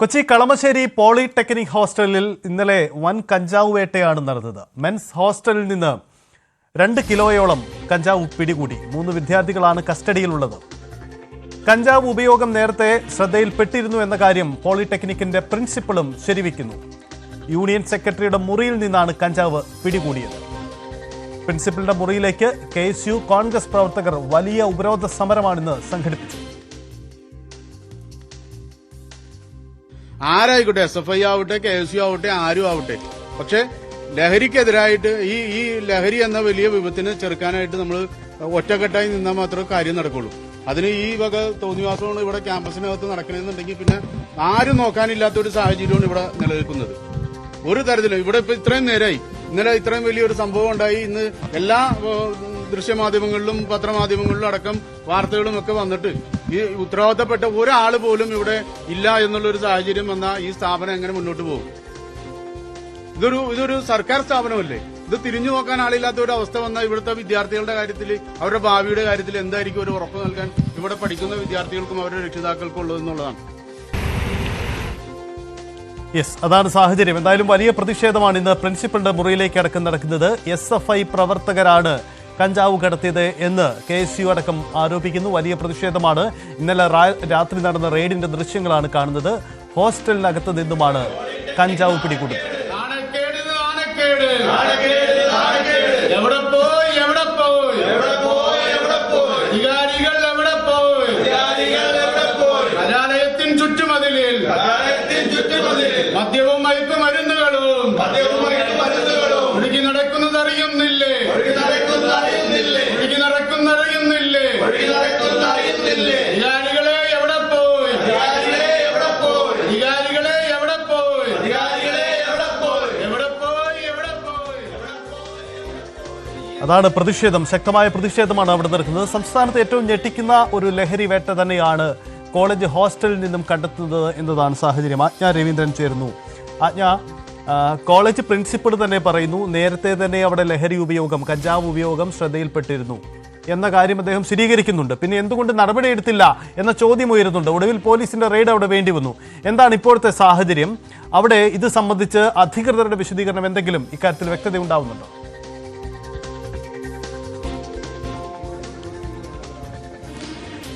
Kochi Kalamassery polytechnic ഹോസ്റ്റലിൽ ഇന്നലെ വൻ കഞ്ചാവ് വേട്ടയാണ് നടന്നത്. മെൻസ് ഹോസ്റ്റലിൽ നിന്ന് രണ്ട് കിലോയോളം കഞ്ചാവ് പിടികൂടി. മൂന്ന് വിദ്യാർത്ഥികളാണ് കസ്റ്റഡിയിലുള്ളത്. കഞ്ചാവ് ഉപയോഗം നേരത്തെ ശ്രദ്ധയിൽപ്പെട്ടിരുന്നു എന്ന കാര്യം പോളിടെക്നിക്കിന്റെ പ്രിൻസിപ്പളും ശരിവയ്ക്കുന്നു യൂണിയൻ സെക്രട്ടറിയുടെ മുറിയിൽ നിന്നാണ് കഞ്ചാവ് പിടികൂടിയത്. പ്രിൻസിപ്പലിന്റെ മുറിയിലേക്ക് കെ കോൺഗ്രസ് പ്രവർത്തകർ വലിയ ഉപരോധ സമരമാണിന്ന് സംഘടിപ്പിച്ചത്. ആരായിക്കോട്ടെ? എസ് എഫ് ഐ ആവട്ടെ കെ എസ് യു ആവട്ടെ ആരും ആവട്ടെ. പക്ഷെ ലഹരിക്കെതിരായിട്ട് ഈ ഈ ലഹരി എന്ന വലിയ വിപത്തിനെ ചെറുക്കാനായിട്ട് നമ്മൾ ഒറ്റക്കെട്ടായി നിന്നാൽ മാത്രമേ കാര്യം നടക്കുള്ളൂ. അതിന് ഈ വക തോന്നിവാസമാണ് ഇവിടെ ക്യാമ്പസിനകത്ത് നടക്കണമെന്നുണ്ടെങ്കിൽ പിന്നെ ആരും നോക്കാനില്ലാത്ത ഒരു സാഹചര്യമാണ് ഇവിടെ നിലനിൽക്കുന്നത്. ഒരു തരത്തിലും ഇവിടെ ഇപ്പൊ ഇത്രയും നേരമായി ഇന്നലെ ഇത്രയും വലിയൊരു സംഭവം ഉണ്ടായി. ഇന്ന് എല്ലാ ദൃശ്യമാധ്യമങ്ങളിലും പത്രമാധ്യമങ്ങളിലും അടക്കം വാർത്തകളും ഒക്കെ വന്നിട്ട് ഈ ഉത്തരവാദിത്തപ്പെട്ട ഒരാൾ പോലും ഇവിടെ ഇല്ല എന്നുള്ള ഒരു സാഹചര്യം വന്നാൽ ഈ സ്ഥാപനം എങ്ങനെ മുന്നോട്ട് പോകും? ഇതൊരു ഇതൊരു സർക്കാർ സ്ഥാപനമല്ലേ? ഇത് തിരിഞ്ഞു നോക്കാൻ ആളില്ലാത്ത ഒരു അവസ്ഥ വന്നാൽ ഇവിടുത്തെ വിദ്യാർത്ഥികളുടെ കാര്യത്തിൽ അവരുടെ ഭാവിയുടെ കാര്യത്തിൽ എന്തായിരിക്കും ഒരു ഉറപ്പ് നൽകാൻ ഇവിടെ പഠിക്കുന്ന വിദ്യാർത്ഥികൾക്കും അവരുടെ രക്ഷിതാക്കൾക്കും ഉള്ളതെന്നുള്ളതാണ് യെസ് അതാണ് സാഹചര്യം. എന്തായാലും വലിയ പ്രതിഷേധമാണ് ഇന്ന് പ്രിൻസിപ്പലിന്റെ മുറിയിലേക്ക് അടക്കം നടക്കുന്നത്. എസ് എഫ് ഐ പ്രവർത്തകരാണ് കഞ്ചാവ് കടത്തിയത് എന്ന് കെ എസ് യു അടക്കം ആരോപിക്കുന്നു. വലിയ പ്രതിഷേധമാണ്. ഇന്നലെ രാത്രി നടന്ന റെയ്ഡിന്റെ ദൃശ്യങ്ങളാണ് കാണുന്നത്. ഹോസ്റ്റലിനകത്ത് നിന്നുമാണ് കഞ്ചാവ് പിടികൂടുന്നത് അതാണ് പ്രതിഷേധം. ശക്തമായ പ്രതിഷേധമാണ് അവിടെ നടക്കുന്നത്. സംസ്ഥാനത്ത് ഏറ്റവും ഞെട്ടിക്കുന്ന ഒരു ലഹരി വേട്ട തന്നെയാണ് കോളേജ് ഹോസ്റ്റലിൽ നിന്നും കണ്ടെത്തുന്നത് എന്നതാണ് സാഹചര്യം. ആജ്ഞ രവീന്ദ്രൻ ചേരുന്നു. ആജ്ഞ കോളേജ് പ്രിൻസിപ്പൾ തന്നെ പറയുന്നു നേരത്തെ തന്നെ അവിടെ ലഹരി ഉപയോഗം കഞ്ചാവ് ഉപയോഗം ശ്രദ്ധയിൽപ്പെട്ടിരുന്നു എന്ന കാര്യം അദ്ദേഹം സ്ഥിരീകരിക്കുന്നുണ്ട്. പിന്നെ എന്തുകൊണ്ട് നടപടിയെടുത്തില്ല എന്ന ചോദ്യം ഉയരുന്നുണ്ട്. ഒടുവിൽ പോലീസിന്റെ റെയ്ഡ് അവിടെ വേണ്ടി വന്നു. എന്താണ് ഇപ്പോഴത്തെ സാഹചര്യം? അവിടെ ഇത് സംബന്ധിച്ച് അധികൃതരുടെ വിശദീകരണം എന്തെങ്കിലും ഇക്കാര്യത്തിൽ വ്യക്തത ഉണ്ടാവുന്നുണ്ടോ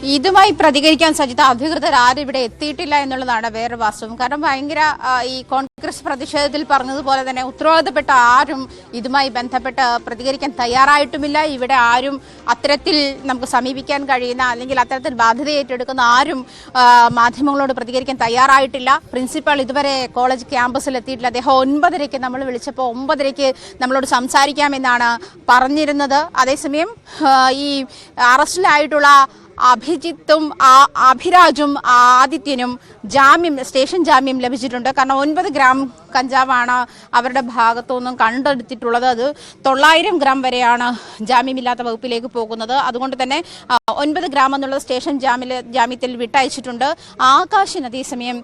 ഇതുമായി പ്രതികരിക്കാൻ സജിത അധികൃതർ ആരും ഇവിടെ എത്തിയിട്ടില്ല എന്നുള്ളതാണ് വേറെ വാസ്തവം. കാരണം ഭയങ്കര ഈ കോൺഗ്രസ് പ്രതിഷേധത്തിൽ പറഞ്ഞതുപോലെ തന്നെ ഉത്തരവാദിത്തപ്പെട്ട ആരും ഇതുമായി ബന്ധപ്പെട്ട് പ്രതികരിക്കാൻ തയ്യാറായിട്ടുമില്ല. ഇവിടെ ആരും അത്തരത്തിൽ നമുക്ക് സമീപിക്കാൻ കഴിയുന്ന അല്ലെങ്കിൽ അത്തരത്തിൽ ബാധ്യത ഏറ്റെടുക്കുന്ന ആരും മാധ്യമങ്ങളോട് പ്രതികരിക്കാൻ തയ്യാറായിട്ടില്ല. പ്രിൻസിപ്പൽ ഇതുവരെ കോളേജ് ക്യാമ്പസിൽ എത്തിയിട്ടില്ല. അദ്ദേഹം ഒൻപതരയ്ക്ക് നമ്മൾ വിളിച്ചപ്പോൾ ഒമ്പതരയ്ക്ക് നമ്മളോട് സംസാരിക്കാമെന്നാണ് പറഞ്ഞിരുന്നത്. അതേസമയം ഈ അറസ്റ്റിലായിട്ടുള്ള അഭിജിത്തും അഭിരാജും ആദിത്യനും ജാമ്യം സ്റ്റേഷൻ ജാമ്യം ലഭിച്ചിട്ടുണ്ട്. കാരണം ഒൻപത് ഗ്രാം കഞ്ചാവാണ് അവരുടെ ഭാഗത്തു നിന്നും കണ്ടെടുത്തിട്ടുള്ളത്. അത് തൊള്ളായിരം ഗ്രാം വരെയാണ് ജാമ്യമില്ലാത്ത വകുപ്പിലേക്ക് പോകുന്നത്. അതുകൊണ്ട് തന്നെ ഒൻപത് ഗ്രാം എന്നുള്ളത് സ്റ്റേഷൻ ജാമ്യ ജാമ്യത്തിൽ വിട്ടയച്ചിട്ടുണ്ട്. ആകാശിന് അതേസമയം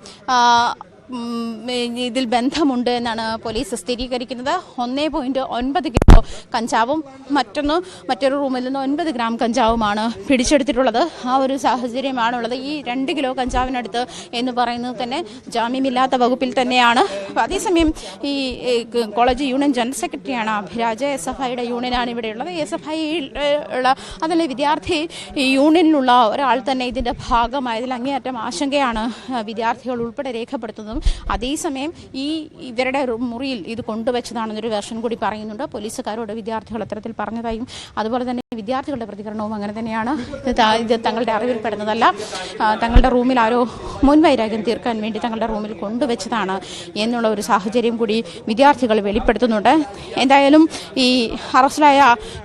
ഇതിൽ ബന്ധമുണ്ട് എന്നാണ് പോലീസ് സ്ഥിരീകരിക്കുന്നത്. ഒന്നേ പോയിന്റ് ഒൻപത് കിലോ കഞ്ചാവും മറ്റൊന്ന് മറ്റൊരു റൂമിൽ നിന്ന് ഒൻപത് ഗ്രാം കഞ്ചാവുമാണ് പിടിച്ചെടുത്തിട്ടുള്ളത്. ആ ഒരു സാഹചര്യമാണുള്ളത്. ഈ രണ്ട് കിലോ കഞ്ചാവിനടുത്ത് എന്ന് പറയുന്നത് തന്നെ ജാമ്യമില്ലാത്ത വകുപ്പിൽ തന്നെയാണ്. അതേസമയം ഈ കോളേജ് യൂണിയൻ ജനറൽ സെക്രട്ടറിയാണ് അഭിരാജ് എസ് എഫ് ഐയുടെ യൂണിയനാണ് ഇവിടെയുള്ളത്. എസ് എഫ് ഐയിൽ ഉള്ള അതല്ല വിദ്യാർത്ഥി യൂണിയനിലുള്ള ഒരാൾ തന്നെ ഇതിന്റെ ഭാഗമായതിൽ അങ്ങേയറ്റം ആശങ്കയാണ് വിദ്യാർത്ഥികൾ ഉൾപ്പെടെ രേഖപ്പെടുത്തുന്നതും. അതേസമയം ഈ ഇവരുടെ മുറിയിൽ ഇത് കൊണ്ടുവച്ചതാണെന്നൊരു വേർഷൻ കൂടി പറയുന്നുണ്ട്. പോലീസുകാരോട് വിദ്യാർത്ഥികൾ അത്തരത്തിൽ പറഞ്ഞതായും അതുപോലെ തന്നെ വിദ്യാർത്ഥികളുടെ പ്രതികരണവും അങ്ങനെ തന്നെയാണ്. ഇത് തങ്ങളുടെ അറിവിൽപ്പെടുന്നതല്ല പെടുന്നതല്ല. തങ്ങളുടെ റൂമിൽ ആരോ മുൻവൈരാഗ്യം തീർക്കാൻ വേണ്ടി തങ്ങളുടെ റൂമിൽ കൊണ്ടുവച്ചതാണ് എന്നുള്ള ഒരു സാഹചര്യം കൂടി വിദ്യാർത്ഥികൾ വെളിപ്പെടുത്തുന്നുണ്ട്. എന്തായാലും ഈ അറസ്റ്റിലായ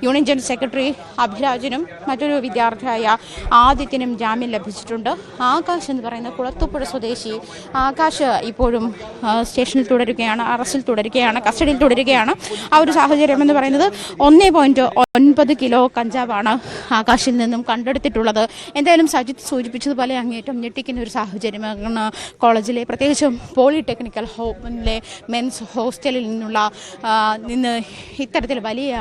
യൂണിയൻ ജനറൽ സെക്രട്ടറി അഭിരാജിനും മറ്റൊരു വിദ്യാർത്ഥിയായ ആദിത്യനും ജാമ്യം ലഭിച്ചിട്ടുണ്ട്. ആകാശ് എന്ന് പറയുന്ന കുളത്തുപ്പുഴ സ്വദേശി ആകാശ് ഇപ്പോഴും സ്റ്റേഷനിൽ തുടരുകയാണ് അറസ്റ്റിൽ തുടരുകയാണ് കസ്റ്റഡിയിൽ തുടരുകയാണ്. ആ ഒരു സാഹചര്യം എന്ന് പറയുന്നത് ഒന്നേ പോയിന്റ് ഒൻപത് കിലോ കഞ്ചാവാണ് ആകാശിൽ നിന്നും കണ്ടെടുത്തിട്ടുള്ളത്. എന്തായാലും സജിത്ത് സൂചിപ്പിച്ചതുപോലെ അങ്ങേറ്റം ഞെട്ടിക്കുന്ന ഒരു സാഹചര്യമാണ് കോളേജിലെ പ്രത്യേകിച്ചും പോളിടെക്നിക്കൽ ഹോമിലെ മെൻസ് ഹോസ്റ്റലിൽ നിന്നുള്ള നിന്ന് ഇത്തരത്തിൽ വലിയ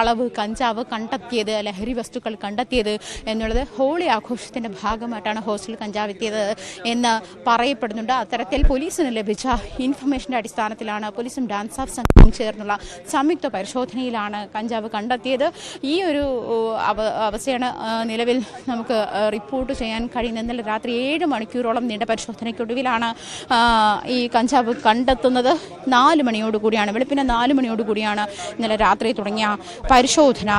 അളവ് കഞ്ചാവ് കണ്ടെത്തിയത് ലഹരി വസ്തുക്കൾ കണ്ടെത്തിയത് എന്നുള്ളത് ഹോളി ആഘോഷത്തിന്റെ ഭാഗമായിട്ടാണ് ഹോസ്റ്റലിൽ കഞ്ചാവ് എത്തിയത് എന്ന് പറയപ്പെടുന്നുണ്ട്. അത്തരത്തിൽ പോലീസിന് ലഭിച്ച ഇൻഫർമേഷന്റെ അടിസ്ഥാനത്തിലാണ് പോലീസും ഡാൻസ് ഓഫ് സംഘവും ചേർന്നുള്ള സംയുക്ത പരിശോധനയിലാണ് കഞ്ചാവ് കണ്ടെത്തിയത്. ഈ ഒരു അവസ്ഥയാണ് നിലവിൽ നമുക്ക് റിപ്പോർട്ട് ചെയ്യാൻ കഴിയുന്നത്. ഇന്നലെ രാത്രി ഏഴ് മണിക്കൂറോളം നീണ്ട പരിശോധനയ്ക്കൊടുവിലാണ് ഈ കഞ്ചാവ് കണ്ടെത്തുന്നത്. നാല് മണിയോടുകൂടിയാണ് വെളുപ്പിന് നാല് മണിയോടുകൂടിയാണ് ഇന്നലെ രാത്രി തുടങ്ങിയ പരിശോധന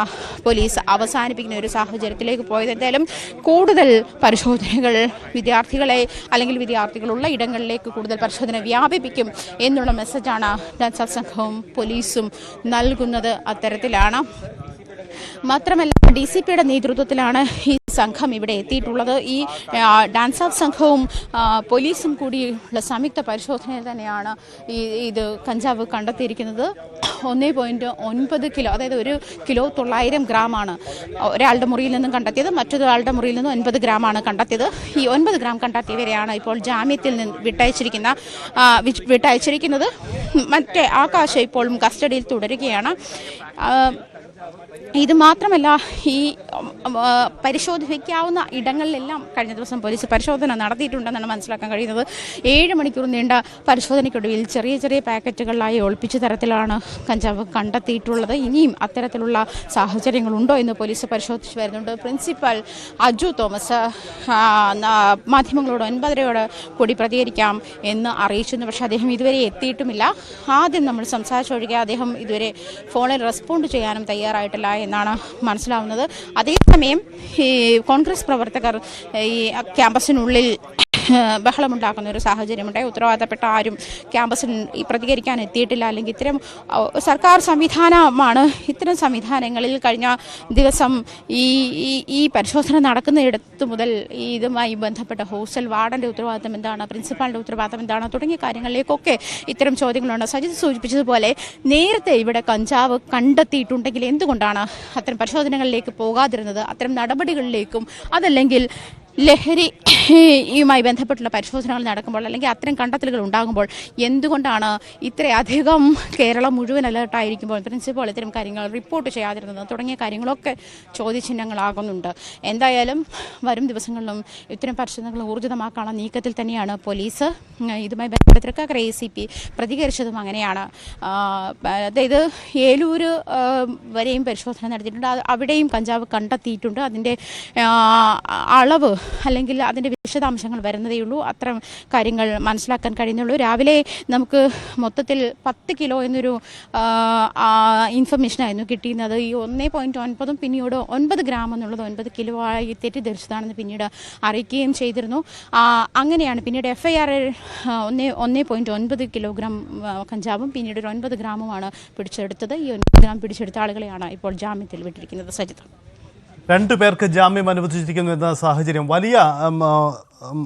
പോലീസ് അവസാനിപ്പിക്കുന്ന ഒരു സാഹചര്യത്തിലേക്ക് പോയത്. എന്തായാലും കൂടുതൽ പരിശോധനകൾ വിദ്യാർത്ഥികളെ അല്ലെങ്കിൽ വിദ്യാർത്ഥികളുള്ള ഇടങ്ങളിലേക്ക് കൂടുതൽ പരിശോധന വ്യാപിപ്പിക്കും എന്നുള്ള മെസ്സേജാണ് ഡാൻസ് സംഘവും പോലീസും നൽകുന്നത് അത്തരത്തിലാണ്. മാത്രമല്ല ഡി സി പിയുടെ നേതൃത്വത്തിലാണ് ഈ സംഘം ഇവിടെ എത്തിയിട്ടുള്ളത്. ഈ ഡാൻസ് ഓഫ് സംഘവും പോലീസും കൂടിയുള്ള സംയുക്ത പരിശോധനയിൽ തന്നെയാണ് ഈ ഇത് കഞ്ചാവ് കണ്ടെത്തിയിരിക്കുന്നത്. ഒന്നേ പോയിന്റ് ഒൻപത് കിലോ അതായത് ഒരു കിലോ തൊള്ളായിരം ഗ്രാമാണ് ഒരാളുടെ മുറിയിൽ നിന്നും കണ്ടെത്തിയത്. മറ്റൊരാളുടെ മുറിയിൽ നിന്നും ഒൻപത് ഗ്രാമാണ് കണ്ടെത്തിയത്. ഈ ഒൻപത് ഗ്രാം കണ്ടെത്തിയവരെയാണ് ഇപ്പോൾ ജാമ്യത്തിൽ നിന്ന് വിട്ടയച്ചിരിക്കുന്ന വിട്ടയച്ചിരിക്കുന്നത്. മറ്റേ ആകാശ ഇപ്പോഴും കസ്റ്റഡിയിൽ തുടരുകയാണ്. ഇത് മാത്രമല്ല ഈ പരിശോധിക്കാവുന്ന ഇടങ്ങളിലെല്ലാം കഴിഞ്ഞ ദിവസം പോലീസ് പരിശോധന നടത്തിയിട്ടുണ്ടെന്നാണ് മനസ്സിലാക്കാൻ കഴിയുന്നത്. ഏഴ് മണിക്കൂർ നീണ്ട പരിശോധനയ്ക്കൊടുവിൽ ചെറിയ ചെറിയ പാക്കറ്റുകളിലായി ഒളിപ്പിച്ച തരത്തിലാണ് കഞ്ചാവ് കണ്ടെത്തിയിട്ടുള്ളത്. ഇനിയും അത്തരത്തിലുള്ള സാഹചര്യങ്ങളുണ്ടോ എന്ന് പോലീസ് പരിശോധിച്ച് വരുന്നുണ്ട്. പ്രിൻസിപ്പൽ അജു തോമസ് മാധ്യമങ്ങളോട് ഒൻപതരയോട് കൂടി പ്രതികരിക്കാം എന്ന് അറിയിച്ചിരുന്നു. പക്ഷേ അദ്ദേഹം ഇതുവരെ എത്തിയിട്ടുമില്ല. ആദ്യം നമ്മൾ സംസാരിച്ചൊഴികെ അദ്ദേഹം ഇതുവരെ ഫോണിൽ റെസ്പോണ്ട് ചെയ്യാനും തയ്യാറായിട്ടില്ല എന്നാണ് മനസ്സിലാവുന്നത്. അതേസമയം ഈ കോൺഗ്രസ് പ്രവർത്തകർ ഈ ക്യാമ്പസിനുള്ളിൽ ബഹളമുണ്ടാക്കുന്ന ഒരു സാഹചര്യമുണ്ടായി. ഉത്തരവാദപ്പെട്ട ആരും ക്യാമ്പസിൽ പ്രതികരിക്കാൻ എത്തിയിട്ടില്ല. അല്ലെങ്കിൽ ഇത്തരം സർക്കാർ സംവിധാനമാണ് ഇത്തരം സംവിധാനങ്ങളിൽ കഴിഞ്ഞ ദിവസം ഈ ഈ- പരിശോധന നടക്കുന്നിടത്ത് മുതൽ ഇതുമായി ബന്ധപ്പെട്ട ഹോസ്റ്റൽ വാർഡന്റെ ഉത്തരവാദിത്തം എന്താണ് പ്രിൻസിപ്പാളിന്റെ ഉത്തരവാദിത്തം എന്താണ് തുടങ്ങിയ കാര്യങ്ങളിലേക്കൊക്കെ ഇത്തരം ചോദ്യങ്ങളുണ്ട്. സജിത് സൂചിപ്പിച്ചതുപോലെ നേരത്തെ ഇവിടെ കഞ്ചാവ് കണ്ടെത്തിയിട്ടുണ്ടെങ്കിൽ എന്തുകൊണ്ടാണ് അത്തരം പരിശോധനകളിലേക്ക് പോകാതിരുന്നത്? അത്തരം നടപടികളിലേക്കും അതല്ലെങ്കിൽ ലഹരി യുമായി ബന്ധപ്പെട്ടുള്ള പരിശോധനകൾ നടക്കുമ്പോൾ അല്ലെങ്കിൽ അത്തരം കണ്ടെത്തലുകൾ ഉണ്ടാകുമ്പോൾ എന്തുകൊണ്ടാണ് ഇത്രയധികം കേരളം മുഴുവൻ അലേർട്ടായിരിക്കുമ്പോൾ പ്രിൻസിപ്പൾ ഇത്തരം കാര്യങ്ങൾ റിപ്പോർട്ട് ചെയ്യാതിരുന്നത് തുടങ്ങിയ കാര്യങ്ങളൊക്കെ ചോദ്യചിഹ്നങ്ങളാകുന്നുണ്ട്. എന്തായാലും വരും ദിവസങ്ങളിലും ഇത്തരം പരിശോധനകൾ ഊർജിതമാക്കാനുള്ള നീക്കത്തിൽ തന്നെയാണ് പോലീസ്. ഇതുമായി ബന്ധപ്പെട്ട് എ സി പി പ്രതികരിച്ചതും അങ്ങനെയാണ്. അതായത് ഏലൂർ വരെയും പരിശോധന നടത്തിയിട്ടുണ്ട്. അവിടെയും കഞ്ചാവ് കണ്ടെത്തിയിട്ടുണ്ട്. അതിന്റെ അളവ് അല്ലെങ്കിൽ അതിന്റെ വിശദാംശങ്ങൾ വരുന്നതേ ഉള്ളൂ. അത്തരം കാര്യങ്ങൾ മനസ്സിലാക്കാൻ കഴിയുന്നുള്ളൂ. രാവിലെ നമുക്ക് മൊത്തത്തിൽ പത്ത് കിലോ എന്നൊരു ഇൻഫർമേഷനായിരുന്നു കിട്ടിയിരുന്നത്. ഈ ഒന്നേ പോയിന്റ് ഒൻപതും പിന്നീട് ഒൻപത് ഗ്രാം എന്നുള്ളത് ഒൻപത് കിലോ ആയി തെറ്റിദ്ധരിച്ചതാണെന്ന് പിന്നീട് അറിയിക്കുകയും ചെയ്തിരുന്നു. അങ്ങനെയാണ്. പിന്നീട് എഫ് ഐ ആർ ഒന്നേ ഒന്നേ പോയിന്റ് ഒൻപത് കിലോഗ്രാം കഞ്ചാവും പിന്നീട് ഒരു ഒൻപത് ഗ്രാമുമാണ് പിടിച്ചെടുത്തത്. ഈ ഒൻപത് ഗ്രാം പിടിച്ചെടുത്ത ആളുകളെയാണ് ഇപ്പോൾ ജാമ്യത്തിൽ വിട്ടിരിക്കുന്നത്. സജിത. രണ്ടു പേർക്ക് ജാമ്യം അനുവദിച്ചിരിക്കുന്നു എന്ന സാഹചര്യം. വലിയ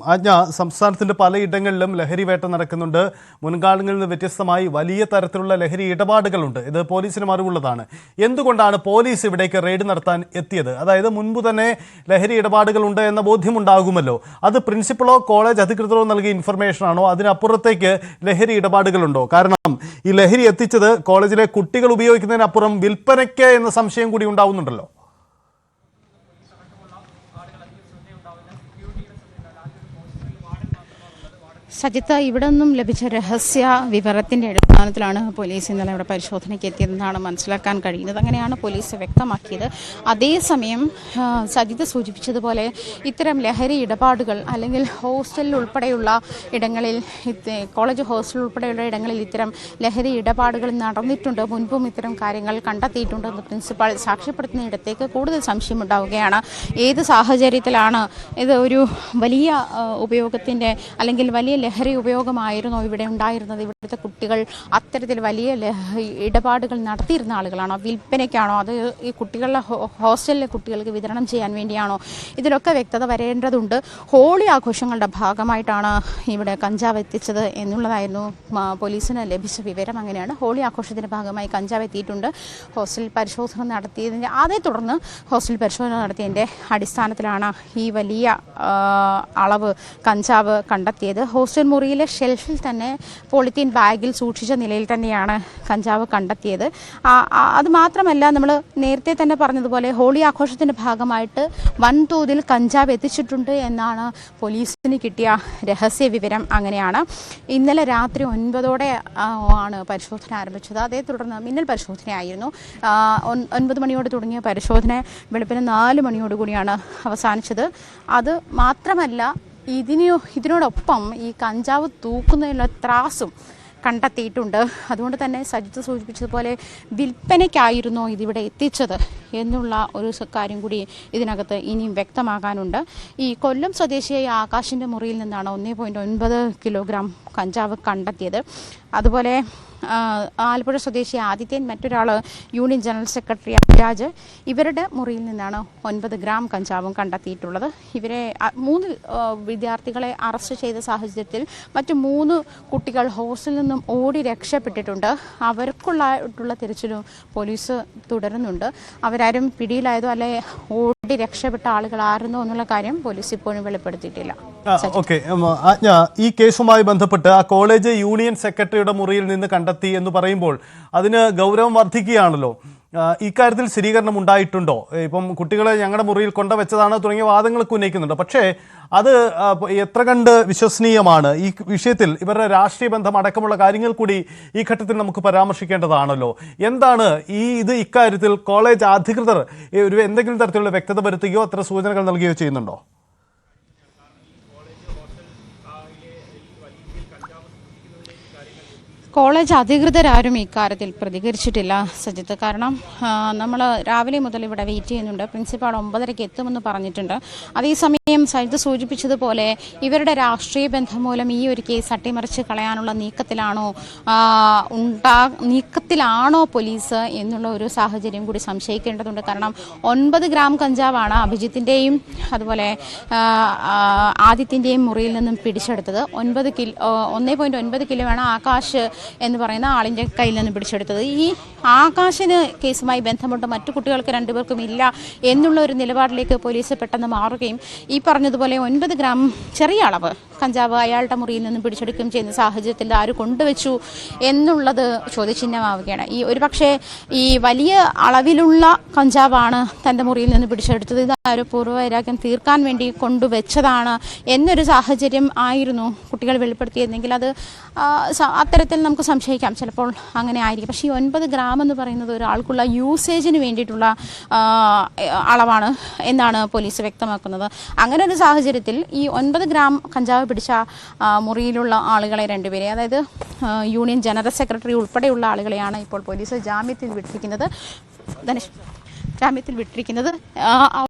ആജ്ഞ സംസ്ഥാനത്തിന്റെ പലയിടങ്ങളിലും ലഹരി വേട്ട നടക്കുന്നുണ്ട്. മുൻകാലങ്ങളിൽ നിന്ന് വ്യത്യസ്തമായി വലിയ തരത്തിലുള്ള ലഹരി ഇടപാടുകളുണ്ട്. ഇത് പോലീസിനും അറിവുള്ളതാണ്. എന്തുകൊണ്ടാണ് പോലീസ് ഇവിടേക്ക് റെയ്ഡ് നടത്താൻ എത്തിയത്? അതായത് മുൻപ് തന്നെ ലഹരി ഇടപാടുകളുണ്ട് എന്ന ബോധ്യമുണ്ടാകുമല്ലോ. അത് പ്രിൻസിപ്പളോ കോളേജ് അധികൃതരോ നൽകിയ ഇൻഫർമേഷൻ ആണോ? അതിനപ്പുറത്തേക്ക് ലഹരി ഇടപാടുകളുണ്ടോ? കാരണം ഈ ലഹരി എത്തിച്ചത് കോളേജിലെ കുട്ടികൾ ഉപയോഗിക്കുന്നതിനപ്പുറം വിൽപ്പനയ്ക്ക് എന്ന സംശയം കൂടി ഉണ്ടാവുന്നുണ്ടല്ലോ. സജിത്ത് ഇവിടെ നിന്നും ലഭിച്ച രഹസ്യ വിവരത്തിന്റെ അടിസ്ഥാനത്തിലാണ് പോലീസ് ഇന്നലെ ഇവിടെ പരിശോധനയ്ക്ക് എത്തിയതെന്നാണ് മനസ്സിലാക്കാൻ കഴിയുന്നത്. അങ്ങനെയാണ് പോലീസ് വ്യക്തമാക്കിയത്. അതേസമയം സജിത്ത് സൂചിപ്പിച്ചതുപോലെ ഇത്തരം ലഹരി ഇടപാടുകൾ അല്ലെങ്കിൽ ഹോസ്റ്റലിൽ ഉൾപ്പെടെയുള്ള ഇടങ്ങളിൽ കോളേജ് ഹോസ്റ്റൽ ഉൾപ്പെടെയുള്ള ഇടങ്ങളിൽ ഇത്തരം ലഹരി ഇടപാടുകൾ നടന്നിട്ടുണ്ട്. മുൻപും ഇത്തരം കാര്യങ്ങൾ കണ്ടെത്തിയിട്ടുണ്ടെന്ന് പ്രിൻസിപ്പാൾ സാക്ഷ്യപ്പെടുത്തുന്ന ഇടത്തേക്ക് കൂടുതൽ സംശയമുണ്ടാവുകയാണ്. ഏത് സാഹചര്യത്തിലാണ് ഇത് ഒരു വലിയ ഉപയോഗത്തിന്റെ അല്ലെങ്കിൽ വലിയ ലഹരി ഉപയോഗമായിരുന്നോ? ഇവിടെ ഉണ്ടായിരുന്നത് ഇവിടുത്തെ കുട്ടികൾ അത്തരത്തിൽ വലിയ ഇടപാടുകൾ നടത്തിയിരുന്ന ആളുകളാണോ? വിൽപ്പനയ്ക്കാണോ? അത് ഈ കുട്ടികളുടെ ഹോസ്റ്റലിലെ കുട്ടികൾക്ക് വിതരണം ചെയ്യാൻ വേണ്ടിയാണോ? ഇതിലൊക്കെ വ്യക്തത വരേണ്ടതുണ്ട്. ഹോളി ആഘോഷങ്ങളുടെ ഭാഗമായിട്ടാണ് ഇവിടെ കഞ്ചാവ് എത്തിച്ചത് എന്നുള്ളതായിരുന്നു പോലീസിന് ലഭിച്ച വിവരം. അങ്ങനെയാണ് ഹോളി ആഘോഷത്തിന്റെ ഭാഗമായി കഞ്ചാവ് എത്തിയിട്ടുണ്ട്. ഹോസ്റ്റൽ പരിശോധന നടത്തിയതിന്റെ അതേ തുടർന്ന് ഹോസ്റ്റൽ പരിശോധന നടത്തിയതിന്റെ അടിസ്ഥാനത്തിലാണ് ഈ വലിയ അളവ് കഞ്ചാവ് കണ്ടെത്തിയത്. ഹോസ്റ്റൽ മുറിയിലെ ഷെൽഫിൽ തന്നെ പോളിത്തീൻ ബാഗിൽ സൂക്ഷിച്ച നിലയിൽ തന്നെയാണ് കഞ്ചാവ് കണ്ടെത്തിയത്. അത് മാത്രമല്ല നമ്മൾ നേരത്തെ തന്നെ പറഞ്ഞതുപോലെ ഹോളി ആഘോഷത്തിന്റെ ഭാഗമായിട്ട് വൻതോതിൽ കഞ്ചാവ് എത്തിച്ചിട്ടുണ്ട് എന്നാണ് പോലീസിന് കിട്ടിയ രഹസ്യ വിവരം അങ്ങനെയാണ്. ഇന്നലെ രാത്രി ഒൻപതോടെ ആണ് പരിശോധന ആരംഭിച്ചത്. അതേ തുടർന്ന് മിന്നൽ പരിശോധനയായിരുന്നു. ഒൻപത് മണിയോട് തുടങ്ങിയ പരിശോധന വെളുപ്പിന് നാല് മണിയോടുകൂടിയാണ് അവസാനിച്ചത്. അത് മാത്രമല്ല ഇതിന് ഇതിനോടൊപ്പം ഈ കഞ്ചാവ് തൂക്കുന്നതിനുള്ള ത്രാസും കണ്ടെത്തിയിട്ടുണ്ട്. അതുകൊണ്ട് തന്നെ സജിത്ത് സൂചിപ്പിച്ചതുപോലെ വിൽപ്പനയ്ക്കായിരുന്നോ ഇതിവിടെ എത്തിച്ചത് എന്നുള്ള ഒരു കാര്യം കൂടി ഇതിനകത്ത് ഇനിയും വ്യക്തമാകാനുണ്ട്. ഈ കൊല്ലം സ്വദേശിയായ ആകാശിന്റെ മുറിയിൽ നിന്നാണ് ഒന്നേ പോയിന്റ് ഒൻപത് കിലോഗ്രാം കഞ്ചാവ് കണ്ടെത്തിയത്. അതുപോലെ ആലപ്പുഴ സ്വദേശി ആദിത്യൻ മറ്റൊരാൾ യൂണിയൻ ജനറൽ സെക്രട്ടറി അഭിരാജ് ഇവരുടെ മുറിയിൽ നിന്നാണ് ഒൻപത് ഗ്രാം കഞ്ചാവും കണ്ടെത്തിയിട്ടുള്ളത്. ഇവരെ മൂന്ന് വിദ്യാർത്ഥികളെ അറസ്റ്റ് ചെയ്ത സാഹചര്യത്തിൽ മറ്റു മൂന്ന് കുട്ടികൾ ഹോസ്റ്റലിൽ നിന്നും ഓടി രക്ഷപ്പെട്ടിട്ടുണ്ട്. അവർക്കുള്ളായിട്ടുള്ള തിരച്ചിലും പോലീസ് തുടരുന്നുണ്ട്. അവരാരും പിടിയിലായതോ അല്ലെ ഓടി രക്ഷപ്പെട്ട ആളുകളായിരുന്നോ എന്നുള്ള കാര്യം പോലീസ് ഇപ്പോഴും വെളിപ്പെടുത്തിയിട്ടില്ല. ഓക്കെ. ആജ്ഞ ഈ കേസുമായി ബന്ധപ്പെട്ട് ആ കോളേജ് യൂണിയൻ സെക്രട്ടറിയുടെ മുറിയിൽ നിന്ന് കണ്ടെത്തി എന്ന് പറയുമ്പോൾ അതിന് ഗൗരവം വർദ്ധിക്കുകയാണല്ലോ. ഇക്കാര്യത്തിൽ സ്ഥിരീകരണം ഉണ്ടായിട്ടുണ്ടോ? ഇപ്പം കുട്ടികളെ ഞങ്ങളുടെ മുറിയിൽ കൊണ്ടുവച്ചതാണ് തുടങ്ങിയ വാദങ്ങളൊക്കെ ഉന്നയിക്കുന്നുണ്ട്. പക്ഷേ അത് എത്ര കണ്ട് വിശ്വസനീയമാണ്? ഈ വിഷയത്തിൽ ഇവരുടെ രാഷ്ട്രീയ ബന്ധം അടക്കമുള്ള കാര്യങ്ങൾ കൂടി ഈ ഘട്ടത്തിൽ നമുക്ക് പരാമർശിക്കേണ്ടതാണല്ലോ. എന്താണ് ഈ ഇത് ഇക്കാര്യത്തിൽ കോളേജ് അധികൃതർ ഒരു എന്തെങ്കിലും തരത്തിലുള്ള വ്യക്തത വരുത്തുകയോ അത്ര സൂചനകൾ നൽകുകയോ ചെയ്യുന്നുണ്ടോ? കോളേജ് അധികൃതരാരും ഇക്കാര്യത്തിൽ പ്രതികരിച്ചിട്ടില്ല സജിത്ത്. കാരണം നമ്മൾ രാവിലെ മുതൽ ഇവിടെ വെയിറ്റ് ചെയ്യുന്നുണ്ട്. പ്രിൻസിപ്പാൾ ഒമ്പതരയ്ക്ക് എത്തുമെന്ന് പറഞ്ഞിട്ടുണ്ട്. അതേസമയം സജിത്ത് സൂചിപ്പിച്ചതുപോലെ ഇവരുടെ രാഷ്ട്രീയ ബന്ധം മൂലം ഈ ഒരു കേസ് അട്ടിമറിച്ച് കളയാനുള്ള നീക്കത്തിലാണോ ഉണ്ടാ നീക്കത്തിലാണോ പോലീസ് എന്നുള്ള ഒരു സാഹചര്യം കൂടി സംശയിക്കേണ്ടതുണ്ട്. കാരണം ഒൻപത് ഗ്രാം കഞ്ചാവാണ് അഭിജിത്തിന്റെയും അതുപോലെ ആദിത്യന്റെയും മുറിയിൽ നിന്നും പിടിച്ചെടുത്തത്. ഒൻപത് കിലോ ഒന്നേ പോയിന്റ് ഒൻപത് കിലോ വേണം ആകാശ് എന്ന് പറയുന്ന ആളിന്റെ കയ്യിൽ നിന്ന് പിടിച്ചെടുത്തത്. ഈ ആകാശിന് കേസുമായി ബന്ധമുണ്ട്. മറ്റു കുട്ടികൾക്ക് രണ്ടുപേർക്കും ഇല്ല എന്നുള്ള ഒരു നിലപാടിലേക്ക് പോലീസ് പെട്ടെന്ന് മാറുകയും ഈ പറഞ്ഞതുപോലെ ഒൻപത് ഗ്രാം ചെറിയ അളവ് കഞ്ചാവ് അയാളുടെ മുറിയിൽ നിന്നും പിടിച്ചെടുക്കുകയും ചെയ്യുന്ന സാഹചര്യത്തിൽ ആര് കൊണ്ടുവച്ചു എന്നുള്ളത് ചോദ്യചിഹ്നമാവുകയാണ്. ഈ ഒരു പക്ഷേ ഈ വലിയ അളവിലുള്ള കഞ്ചാവാണ് തന്റെ മുറിയിൽ നിന്ന് പിടിച്ചെടുത്തത്. ഇത് ആരോ പൂർവവൈരാഗ്യം തീർക്കാൻ വേണ്ടി കൊണ്ടുവച്ചതാണ് എന്നൊരു സാഹചര്യം ആയിരുന്നു കുട്ടികൾ വെളിപ്പെടുത്തിയിരുന്നെങ്കിൽ അത് അത്തരത്തിൽ നമുക്ക് സംശയിക്കാം. ചിലപ്പോൾ അങ്ങനെ ആയിരിക്കും. പക്ഷേ ഈ ഒൻപത് ഗ്രാം എന്ന് പറയുന്നത് ഒരാൾക്കുള്ള യൂസേജിന് വേണ്ടിയിട്ടുള്ള അളവാണ് എന്നാണ് പോലീസ് വ്യക്തമാക്കുന്നത്. അങ്ങനെ ഒരു സാഹചര്യത്തിൽ ഈ ഒൻപത് ഗ്രാം കഞ്ചാവ് പിടിച്ച മുറിയിലുള്ള ആളുകളെ രണ്ടുപേരെ അതായത് യൂണിയൻ ജനറൽ സെക്രട്ടറി ഉൾപ്പെടെയുള്ള ആളുകളെയാണ് ഇപ്പോൾ പോലീസ് ജാമ്യത്തിൽ വിട്ടിരിക്കുന്നത്. ജാമ്യത്തിൽ വിട്ടിരിക്കുന്നത്.